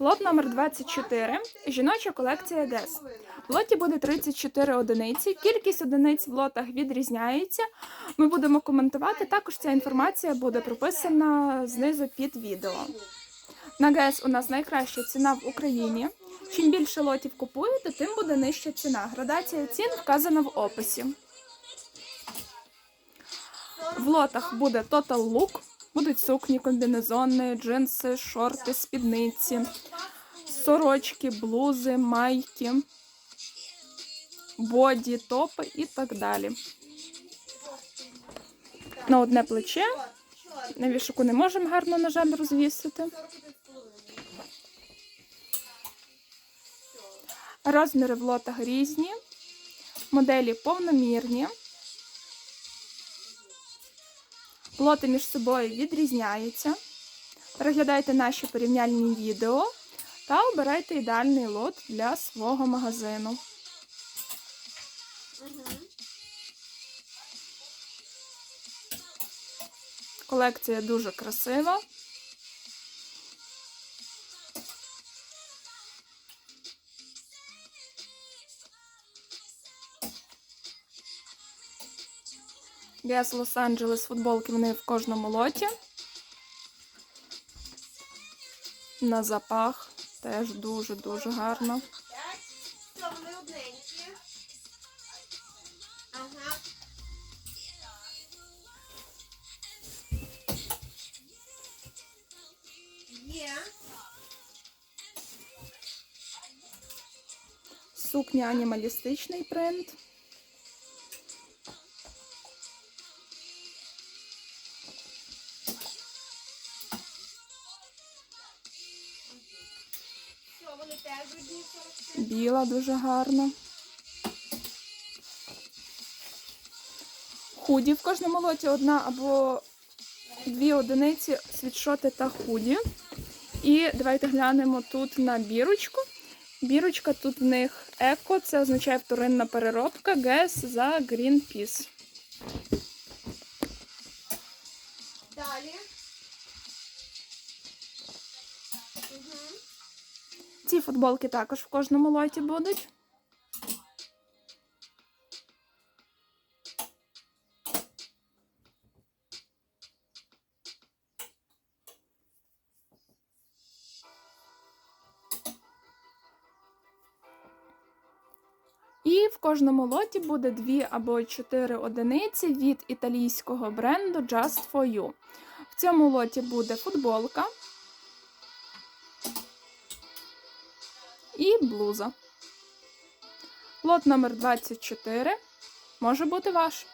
Лот номер 24. Жіноча колекція ГЕС. В лоті буде 34 одиниці. Кількість одиниць в лотах відрізняється. Ми будемо коментувати. Також ця інформація буде прописана знизу під відео. На ГЕС у нас найкраща ціна в Україні. Чим більше лотів купуєте, тим буде нижча ціна. Градація цін вказана в описі. В лотах буде Total Look, будуть сукні, комбінезони, джинси, шорти, спідниці, сорочки, блузи, майки, боді, топи і так далі. На одне плече. На вішаку не можемо гарно, на жаль, розвісити. Розміри в лотах різні, моделі повномірні. Лоти між собою відрізняються. Переглядайте наші порівняльні відео та обирайте ідеальний лот для свого магазину. Колекція дуже красива. Гес Лос-Анджелес футболки вони в кожному лоті. На запах теж дуже-дуже гарно. Сукня анімалістичний принт. Біла дуже гарна. Худі в кожному лоті одна або дві одиниці світшоти та худі. І давайте глянемо тут на бірочку. Бірочка тут в них еко, це означає вторинна переробка, ГЕС за Greenpeace. Далі. Ці футболки також в кожному лоті будуть. І в кожному лоті буде дві або чотири одиниці від італійського бренду Just for You. В цьому лоті буде футболка і блуза. Лот номер 24 може бути ваш.